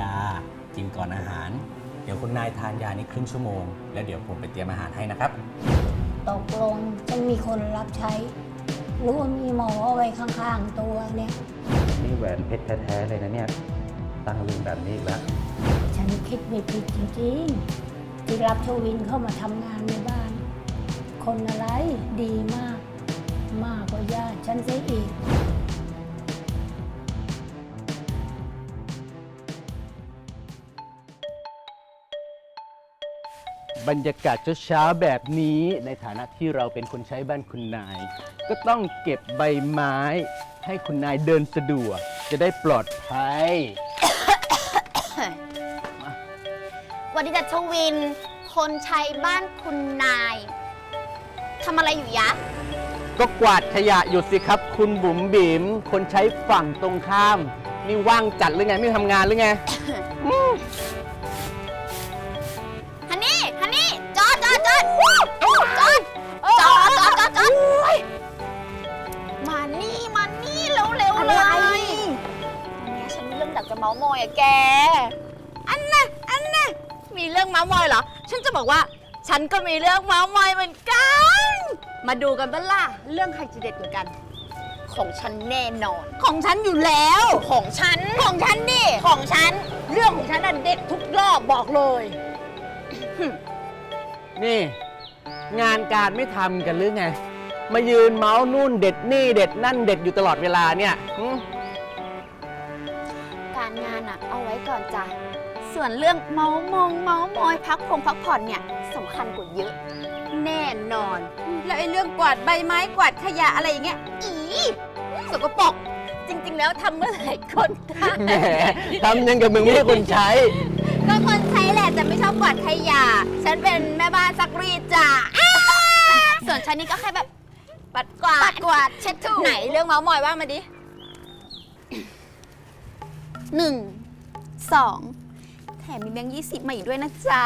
ยา กินก่อนอาหาร เดี๋ยวคุณนายทานยานี้ครึ่งชั่วโมง แล้วเดี๋ยวผมไปเตรียมอาหารให้นะครับ ตกลงจะมีคนรับใช้ หรือว่ามีหมอเอาไว้ข้างๆตัวเนี่ย นี่แหวนเพชรแท้ๆเลยนะเนี่ย ตั้งลืมแบบนี้อีกแล้ว ฉันคิดไม่ผิดจริงๆ ที่รับชวินเข้ามาทำงานในบ้าน คนอะไรดีมาก มากกว่าญาติฉันเสียอีก บรรยากาศเช้าๆแบบนี้ในฐานะที่เราเป็นคนใช้บ้านคุณนาย ก็ต้องเก็บใบไม้ ให้คุณนายเดินสะดวก จะได้ปลอดภัย วันนี้จะชวิน คนใช้บ้านคุณนายทำอะไรอยู่ยะ ก็กวาดขยะอยู่สิครับ คุณบุ๋มบิ๋มคนใช้ฝั่งตรงข้าม นี่ว่างจัดหรือไง ไม่ทำงานหรือไง มีเรื่องอยากจะเมาส์มอยอะแก อันน่ะอันน่ะมีเรื่องเมาส์มอยเหรอ ฉันจะบอกว่า ฉันก็มีเรื่องเมาส์มอยเหมือนกัน มาดูกันบ้าล่ะ เรื่องใครจะเด็ดกว่ากัน ของฉันแน่นอน ของฉันอยู่แล้ว ของฉัน ของฉันดิ ของฉัน เรื่องของฉันน่ะเด็ดทุกรอบบอกเลย นี่ งานการไม่ทำกันหรือไง มายืนเมาส์นู่นเด็ดนี่เด็ดนั่นเด็ดอยู่ตลอดเวลาเนี่ยหึการ งานอะเอาไว้ก่อนจ้ะ ส่วนเรื่องเมามองเมามอยพักพงพักผ่อนเนี่ยสำคัญกว่าเยอะ แน่นอน แล้วไอ้เรื่องกวาดใบไม้กวาดขยะอะไรอย่างเงี้ยอีสกปรกจริง ๆ แล้วทำเมื่อไหร่คนทแหมทำยังกับมึงไม่ใช่คนใช้ำก็คนใช้แหละแต่ไม่ชอบกวาดขยะ ฉันเป็นแม่บ้านซักรีดจ้ะส่วนฉันนี่ก็แค่แบบปัดกวาดปัดกวาดเช็ดถูไหนเรื่องเมามอยว่ามาดิ หนึ่งสองแถมมีแบงค์ยี่สิบมาอีกด้วยนะจ๊ะ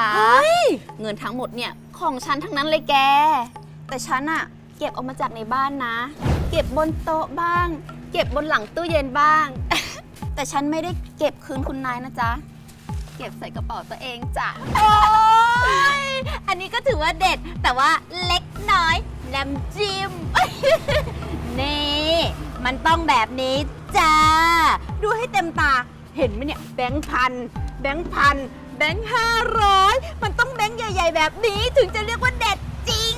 เงินทั้งหมดเนี่ยของฉันทั้งนั้นเลยแก แต่ฉันอะเก็บออกมาจากในบ้านนะ เก็บบนโต๊ะบ้าง เก็บบนหลังตู้เย็นบ้าง แต่ฉันไม่ได้เก็บคืนคุณนายนะจ๊ะ เก็บใส่กระเป๋าตัวเองจ้ะ โอ้ยอันนี้ก็ถือว่าเด็ด แต่ว่าเล็กน้อยน้ำจิ้ม นี่ มันต้องแบบนี้ จ้า ดูให้เต็มตา เห็นไหมเนี่ยแบงค์พัน แบงค์พัน แบงค์ห้าร้อย มันต้องแบงค์ใหญ่ ๆ แบบนี้ถึงจะเรียกว่าเด็ดจริง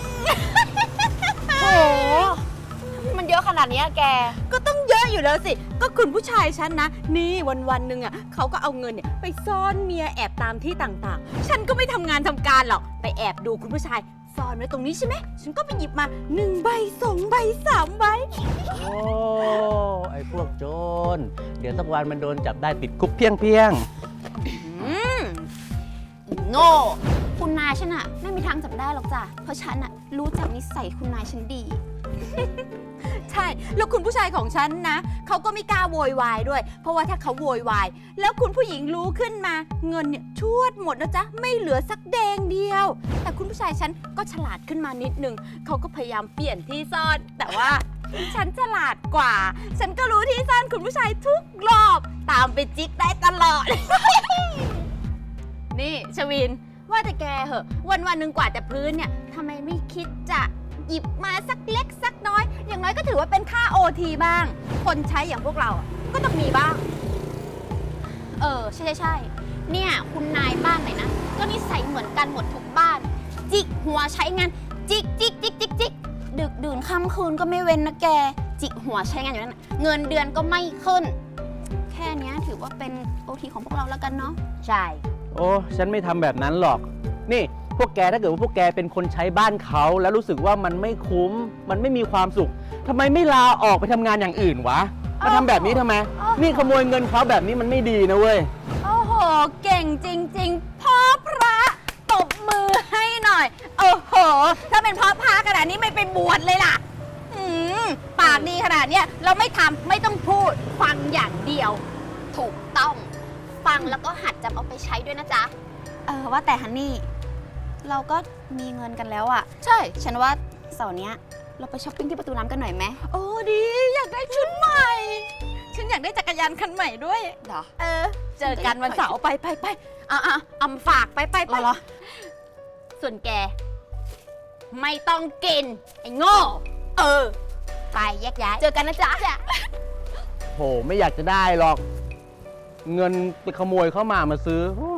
โหมันเยอะขนาดนี้แก ก็ต้องเยอะอยู่แล้วสิ ก็คุณผู้ชายฉันนะ นี่วันวันๆหนึ่งอะเขาก็เอาเงินเนี่ยไปซ่อนเมียแอบตามที่ต่างๆ ฉันก็ไม่ทำงานทำการหรอก ไปแอบดูคุณผู้ชาย ซ่อนไว้ตรงนี้ใช่ไหม ฉันก็ไปหยิบมาหนึ่งใบสองใบสามใบ โอ้ ไอ้พวกโจร เดี๋ยวสักวันมันโดนจับได้ติดคุกเพียงเพียงอืมอีโง่ คุณนายฉันอะไม่มีทางจับได้หรอกจ้ะ เพราะฉันอะรู้จักนิสัยคุณนายฉันดี ใช่ แล้วคุณผู้ชายของฉันนะเขาก็ไม่กล้าโวยวายด้วย เพราะว่าถ้าเขาโวยวาย แล้วคุณผู้หญิงรู้ขึ้นมา เงินเนี่ยชวดหมดนะจ๊ะไม่เหลือสักแดงเดียว แต่คุณผู้ชายฉันก็ฉลาดขึ้นมานิดนึงเขาก็พยายามเปลี่ยนที่ซ่อน แต่ว่า ฉันฉลาดกว่า ฉันก็รู้ที่ซ่อนคุณผู้ชายทุกรอบ ตามไปจิกได้ตลอด นี่ชวิน ว่าแต่แกเหอะ วันวันๆหนึ่งกว่าแต่พื้นเนี่ยทำไมไม่คิดจะ หยิบมาสักเล็กสักน้อย อย่างน้อยก็ถือว่าเป็นค่าโอทีบ้าง คนใช้อย่างพวกเราอะก็ต้องมีบ้าง เออ ใช่ใช่ใช่เนี่ย คุณนายบ้านไหนนะ ก็นิสัยเหมือนกันหมดทุกบ้าน จิกหัวใช้งาน จิกจิกจิกจิกจิกดึกดื่นค่ำคืนก็ไม่เว้นนะแก จิกหัวใช้งานอยู่นั่นน่ะเงินเดือนก็ไม่ขึ้น แค่เนี้ยถือว่าเป็นโอทีของพวกเราแล้วกันเนาะ ใช่ โอ้ ฉันไม่ทำแบบนั้นหรอก นี่ พวกแกถ้าเกิดว่าพวกแกเป็นคนใช้บ้านเขา แล้วรู้สึกว่ามันไม่คุ้ม มันไม่มีความสุขทำไมไม่ลาออกไปทำงานอย่างอื่นวะมาทำแบบนี้ทำไม นี่ขโมยเงินเขาแบบนี้มันไม่ดีนะเว้ย โอ้โห เก่งจริง ๆ พ่อพระตบมือให้หน่อย โอ้โห ถ้าเป็นพ่อพระขนาดนี้ไม่ไปบวชเลยล่ะอืมปากดีขนาดเนี้ยเราไม่ทำไม่ต้องพูดฟังอย่างเดียว ถูกต้อง ฟังแล้วก็หัดจำเอาไปใช้ด้วยนะจ๊ะ เออว่าแต่ฮันนี่ เราก็มีเงินกันแล้วอะใช่ ฉันว่าเสาร์เนี้ยเราไปช้อปปิ้งที่ประตูน้ำกันหน่อยไหมโอ้ดี อยากได้ชุดใหม่ ฉันอยากได้จักรยานคันใหม่ด้วย เหรอ เออ เจอกันวันเสาร์ไปไปไปอะอะเอามาฝากไปไปไปส่วนแก ไม่ต้องกิน ไอ้โง่ เออ ไปแยกย้าย เจอกันนะจ๊ะโห ไม่อยากจะได้หรอก เงินไปขโมยเข้ามามาซื้อโอ้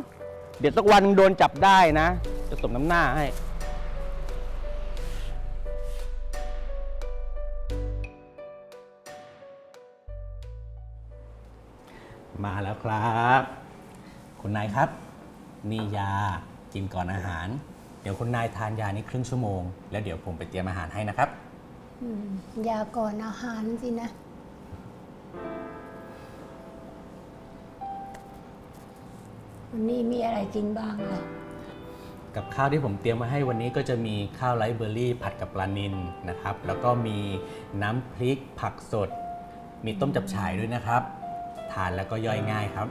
เดี๋ยวสักวันโดนจับได้นะ จะสมน้ำหน้าให้มาแล้วครับ คุณนายครับ นี่ยากินก่อนอาหาร เดี๋ยวคุณนายทานยานี้ครึ่งชั่วโมง แล้วเดี๋ยวผมไปเตรียมอาหารให้นะครับยาก่อนอาหารสินะ วันนี้มีอะไรกินบ้างล่ะ กับข้าวที่ผมเตรียมมาให้วันนี้ก็จะมีข้าวไรซ์เบอร์รี่ผัดกับปลานิลนะครับ แล้วก็มีน้ำพริกผักสด มีต้มจับฉ่ายด้วยนะครับ ทานแล้วก็ย่อยง่ายครับ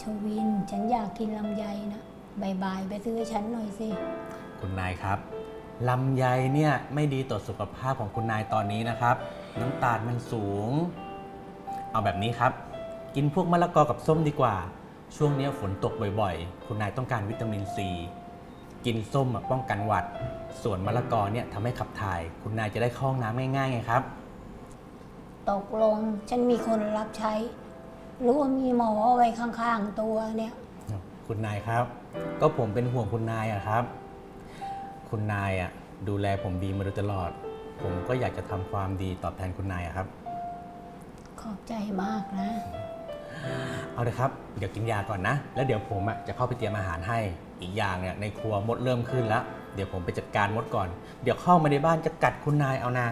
ชวิน ฉันอยากกินลำไยนะบายๆไปซื้อให้ฉันหน่อยสิ คุณนายครับลำไยเนี่ยไม่ดีต่อสุขภาพของคุณนายตอนนี้นะครับ น้ำตาลมันสูง เอาแบบนี้ครับ กินพวกมะละกอกับส้มดีกว่า ช่วงนี้ฝนตกบ่อยๆ คุณนายต้องการวิตามินซี กินส้มอะป้องกันหวัด ส่วนมะละกอเนี่ยทำให้ขับถ่าย คุณนายจะได้เข้าห้องน้ำง่ายๆไงครับ ตกลงฉันมีคนรับใช้ หรือว่ามีหมอไว้ข้างๆตัวเนี่ย คุณนายครับ ก็ผมเป็นห่วงคุณนายอะครับ คุณนายอะดูแลผมดีมาโดยตลอด ผมก็อยากจะทำความดีตอบแทนคุณนายอะครับ ขอบใจมากนะ เอาเลยครับเดี๋ยวกินยาก่อนนะ แล้วเดี๋ยวผมอะจะเข้าไปเตรียมอาหารให้อีกอย่างเนี่ยในครัวมดเริ่มขึ้นแล้ว เดี๋ยวผมไปจัดการมดก่อน เดี๋ยวเข้ามาในบ้านจะกัดคุณนายเอานะ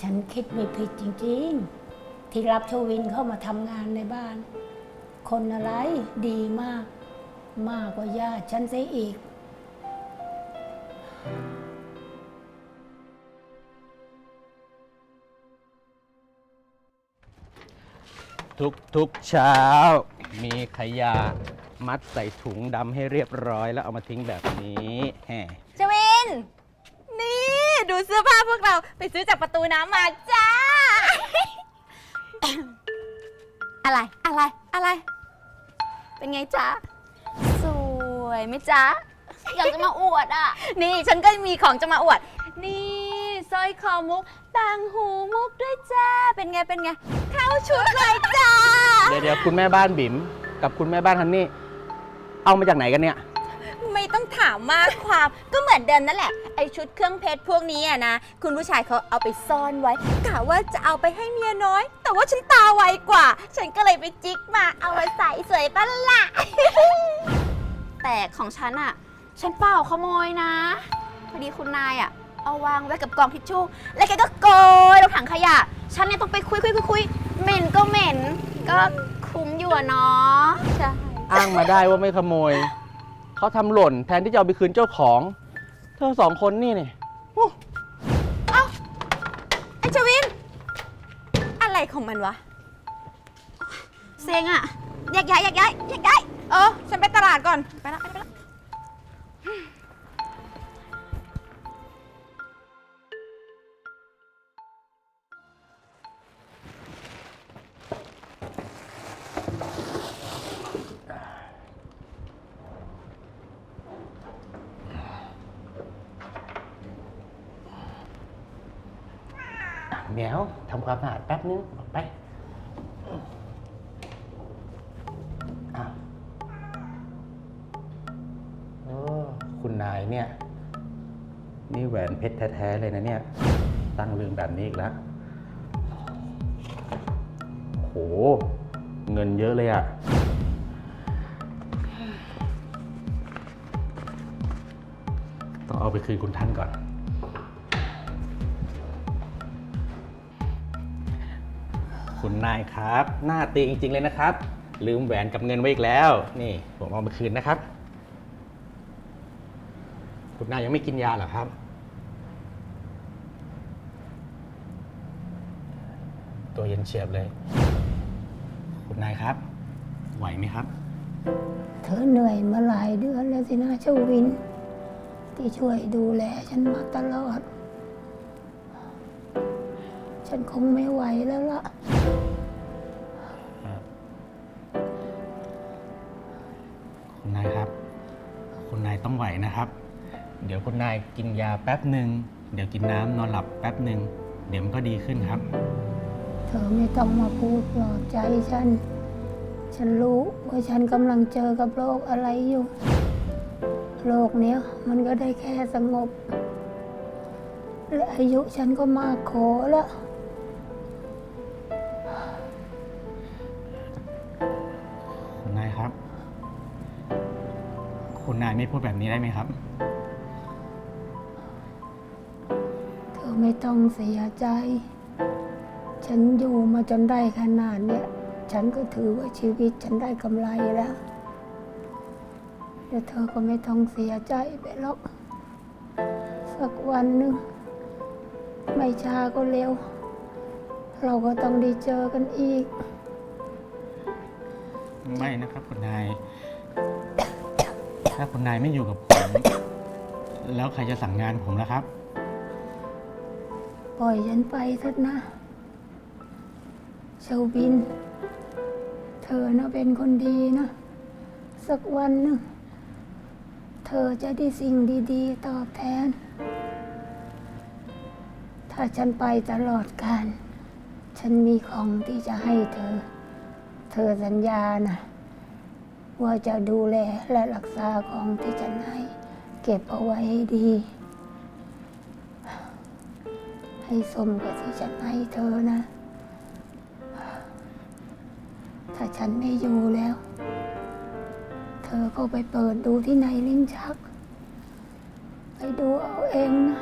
ฉันคิดไม่ผิดจริง ๆ ที่รับชวินเข้ามาทำงานในบ้าน คนอะไรดีมาก มากกว่าญาติฉันเสียอีก ทุกทุกเช้า มีขยะมัดใส่ถุงดำให้เรียบร้อยแล้วเอามาทิ้งแบบนี้แหมชวิน นี่ ดูเสื้อผ้าพวกเราไปซื้อจากประตูน้ำมาจ้า อะไรอะไรอะไร เป็นไงจ๊ะ สวยไหมจ๊ะ อยากจะมาอวดอะ นี่ฉันก็มีของจะมาอวด นี่ส ร้อยคอมุก ต่างหูมุกด้วยจ้า เป็นไงเป็นไง เข้าชุดเลยจ้า เดี๋ยวเดี๋ยวคุณแม่บ้านบิ๋มกับคุณแม่บ้านฮันนี่ เอามาจากไหนกันเนี่ย ไม่ต้องถามมากความก็เหมือนเดิมนั่นแหละ ไอชุดเครื่องเพชรพวกนี้อะนะ คุณผู้ชายเขาเอาไปซ่อนไว้กะว่าจะเอาไปให้เมียน้อย แต่ว่าฉันตาไวกว่า ฉันก็เลยไปจิกมาเอามาใส่สวยปะล่ะ แต่ของฉันอะฉันเปล่าขโมยนะ พอดีคุณนายอะ เอาวางไว้กับกล่องทิชชู่ แล้วแกก็โกยลงถังขยะ ฉันเนี่ยต้องไปคุยคุยคุยคุยเหม็นก็เหม็น ก็คุ้มอยู่อะเนาะใช่อ้างมาได้ว่าไม่ขโมย เขาทำหล่นแทนที่จะเอาไปคืนเจ้าของ เธอสองคนนี่เนี่ยไอชวิน อะไรของมันวะ เซ็งอะแยกย้ายแยกย้ายแยกย้ายเออ ฉันไปตลาดก่อน ไปละไปละไปละ เหมียวทำความสะอาดแป๊บนึงออกไปอ้าวโอ้คุณนายเนี่ย นี่แหวนเพชรแท้ๆเลยนะเนี่ย ตั้งลืมแบบนี้อีกแล้วโห เงินเยอะเลยอะ ต้องเอาไปคืนคุณท่านก่อน คุณนายครับ หน้าตีจริง ๆ เลยนะครับ ลืมแหวนกับเงินไว้อีกแล้ว นี่ผมเอามาคืนนะครับ คุณนายยังไม่กินยาเหรอครับ ตัวเย็นเฉียบเลย คุณนายครับ ไหวไหมครับ เธอเหนื่อยมาหลายเดือนแล้วสินะชวิน ที่ช่วยดูแลฉันมาตลอด ฉันคงไม่ไหวแล้วล่ะ ไหวนะครับ เดี๋ยวคุณนายกินยาแป๊บหนึ่งเดี๋ยวกินน้ำนอนหลับแป๊บหนึ่งเดี๋ยวมันก็ดีขึ้นครับ เธอไม่ต้องมาพูดปลอบใจฉัน ฉันรู้ว่าฉันกำลังเจอกับโรคอะไรอยู่ โรคเนี้ยมันก็ได้แค่สงบ และอายุฉันก็มากโขแล้ว คุณนายไม่พูดแบบนี้ได้ไหมครับ เธอไม่ต้องเสียใจ ฉันอยู่มาจนได้ขนาดเนี้ยฉันก็ถือว่าชีวิตฉันได้กำไรแล้วแต่เธอก็ไม่ต้องเสียใจไปหรอก สักวันหนึ่ง ไม่ช้าก็เร็ว เราก็ต้องได้เจอกันอีก ไม่นะครับคุณนาย ถ้าคุณนายไม่อยู่กับผม แล้วใครจะสั่งงานผมล่ะครับ ปล่อยฉันไปเถอะนะเชาบิน เธอน่ะเป็นคนดีนะ สักวันหนึ่งเธอจะได้สิ่งดีๆ ตอบแทน ถ้าฉันไปตลอดกาลฉันมีของที่จะให้เธอ เธอสัญญานะ ว่าจะดูแลและรักษาของที่ฉันให้ เก็บเอาไว้ให้ดี ให้สมกับที่ฉันให้เธอนะ ถ้าฉันไม่อยู่แล้ว เธอก็ไปเปิดดูที่ในลิ้นชัก ไปดูเอาเองนะ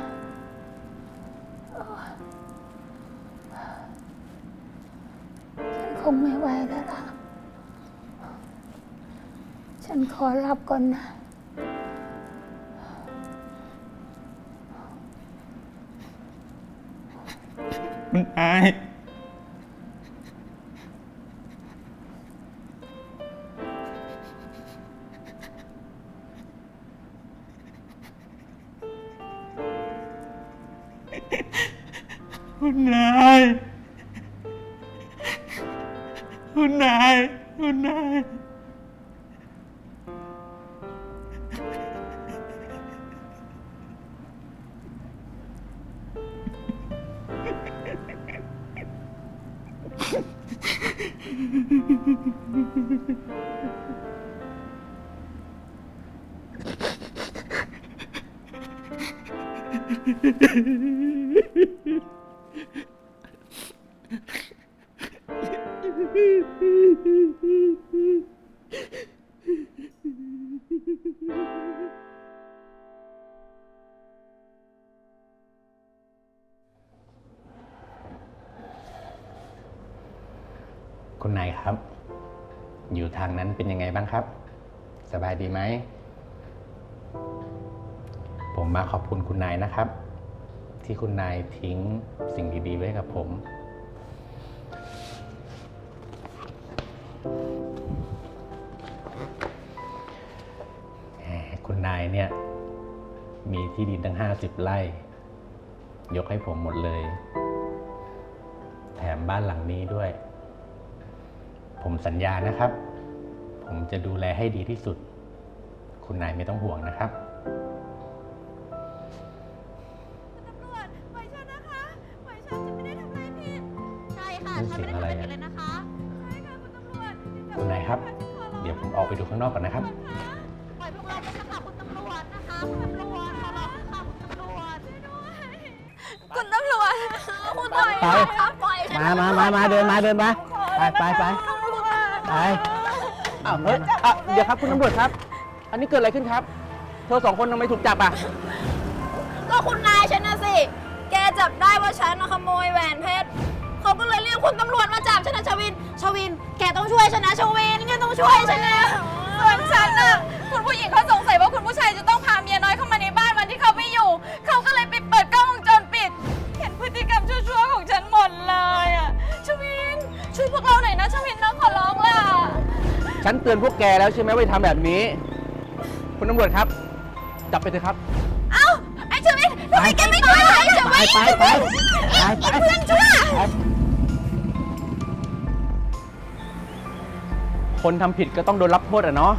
ฉันคงไม่ไหวแล้ว ฉันขอรับก่อนนะคุณนาย คุณนาย คุณนาย คุณนาย คุณนายครับ อยู่ทางนั้นเป็นยังไงบ้างครับ สบายดีไหม ผมมาขอบคุณคุณนายนะครับ ที่คุณนายทิ้งสิ่งดีๆ ไว้กับผม คุณนายเนี่ย มีที่ดินตั้ง 50 ไร่ ยกให้ผมหมดเลย แถมบ้านหลังนี้ด้วย ผมสัญญานะครับ ผมจะดูแลให้ดีที่สุด คุณนายไม่ต้องห่วงนะครับ ใช่ค่ะนั่นฉันไม่ได้เสียงอะไรทำอะไรอะผิดเลยนะคะใช่ค่ะคุณตำรวจคุณนายครับ เดี๋ยวผมออกไปดูข้างนอกก่อนนะครับ ปล่อยพวกเราไปนะคะคุณตำรวจนะคะคุณตำรวจขอร้องค่ะคุณตำรวจช่วยด้วยคุณตำรวจคุณปล่อยไป นะคะปล่อยฉันมามามามาเดินมาเดินมา ไปไปไปตำรวจไป อ้าวเฮ้ยอะเดี๋ยวครับคุณตำรวจครับ อันนี้เกิดอะไรขึ้นครับ เธอสองคนทำไมถูกจับอะ ก็คุณนายฉันนะสิ แกจับได้ว่าฉันน่ะขโมยแหวนเพชร วิน ชวิน แกต้องช่วยฉันนะ ชวิน แกต้องช่วยฉันนะ ส่วนฉันน่ะคุณผู้หญิงเขาสงสัยว่าคุณผู้ชายจะต้องพาเมียน้อยเข้ามาในบ้านวันที่เขาไม่อยู่ เขาก็เลยไปเปิดกล้องวงจรปิด เห็นพฤติกรรมชั่วๆของฉันหมดเลยอะ ชวิน ช่วยพวกเราหน่อยนะ ชวินนะขอร้องล่ะ ฉันเตือนพวกแกแล้วใช่ไหมว่าอย่าทำแบบนี้ คุณตำรวจครับ จับไปเถอะครับ เอ้า ไอ้ชวินทำไมแกไม่ช่วยไอ้ชไปวินไปไปไปไปเพื่อนชั่ว ไป คนทำผิดก็ต้องโดนรับโทษอะเนาะ